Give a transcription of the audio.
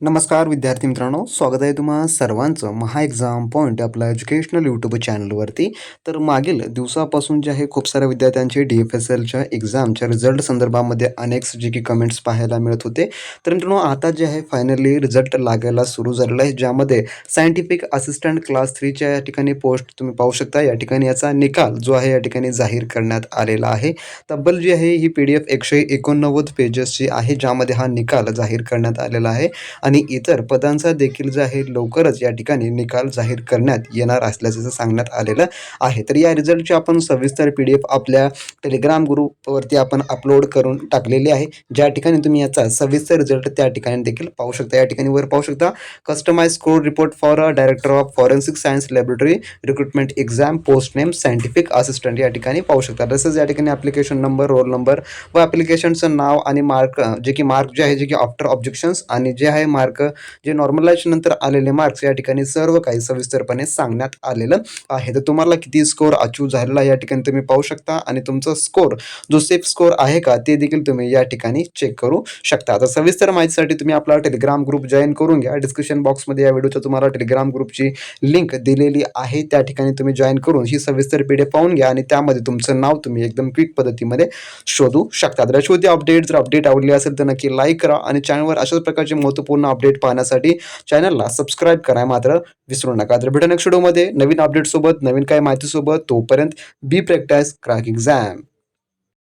नमस्कार विद्यार्थी मित्रांनो. स्वागत आहे तुम्हा सर्वांचं महा एक्झाम पॉईंट आपल्या एज्युकेशनल यूट्यूब चॅनलवरती तर मागील दिवसापासून जे आहे खूप साऱ्या विद्यार्थ्यांचे डी एफ एस एलच्या एक्झामच्या रिझल्ट संदर्भामध्ये अनेक जे की कमेंट्स पाहायला मिळत होते. तर मित्रांनो आता जे आहे फायनली रिझल्ट लागायला सुरू झालेला आहे ज्यामध्ये सायंटिफिक असिस्टंट क्लास थ्रीच्या या ठिकाणी पोस्ट तुम्ही पाहू शकता. या ठिकाणी याचा निकाल जो आहे या ठिकाणी जाहीर करण्यात आलेला आहे. तब्बल जी आहे ही पी डी एफ एकशे एकोणनव्वद पेजेसची आहे ज्यामध्ये हा निकाल जाहीर करण्यात आलेला आहे. आणि इतर पदांचा देखील जे आहे लवकरच या ठिकाणी निकाल जाहीर करण्यात येणार असल्याचं सांगण्यात आलेलं आहे. तर या रिझल्टची आपण सविस्तर पी डी एफ आपल्या टेलिग्राम ग्रुपवरती आपण अपलोड करून टाकलेली आहे. ज्या ठिकाणी तुम्ही याचा सविस्तर रिझल्ट त्या ठिकाणी देखील पाहू शकता. या ठिकाणी वर पाहू शकता customize score report for director of forensic science laboratory recruitment exam post name scientific assistant या ठिकाणी पाहू शकता. तसंच या ठिकाणी ॲप्लिकेशन नंबर रोल नंबर व ॲप्लिकेशनचं नाव आणि मार्क जे की मार्क जे आहे जे की आफ्टर ऑब्जेक्शन्स आणि जे आहे मार्क जे नॉर्मलायझेशन नंतर आलेले मार्क्स या ठिकाणी सर्व काही सविस्तरपणे सांगण्यात आलेलं आहे. तर तुम्हाला किती स्कोर अचीव झालेला या ठिकाणी तुम्ही पाहू शकता आणि तुमचा स्कोर जो सेफ स्कोर आहे का ते देखील तुम्ही या ठिकाणी चेक करू शकता. आता सविस्तर माहितीसाठी तुम्ही आपला टेलिग्राम ग्रुप जॉईन करून घ्या. डिस्क्रिप्शन बॉक्समध्ये या व्हिडिओच्या तुम्हाला टेलिग्राम ग्रुपची लिंक दिलेली आहे. त्या ठिकाणी तुम्ही जॉईन करून ही सविस्तर पी पाहून घ्या आणि त्यामध्ये तुमचं नाव तुम्ही एकदम क्विक पद्धतीमध्ये शोधू शकता. तर अशी होती अपडेट जर अपडेट आवडली असेल तर नक्की लाईक करा आणि चॅनलवर अशाच प्रकारचे महत्त्वपूर्ण अपडेट पाहण्यासाठी चॅनलला सबस्क्राईब करा मात्र विसरू नका. तर भेटू नेक्स्ट व्हिडिओमध्ये नवीन अपडेट सोबत नवीन काय माहितीसोबत तोपर्यंत बी प्रॅक्टाईस क्रॅक एक्झाम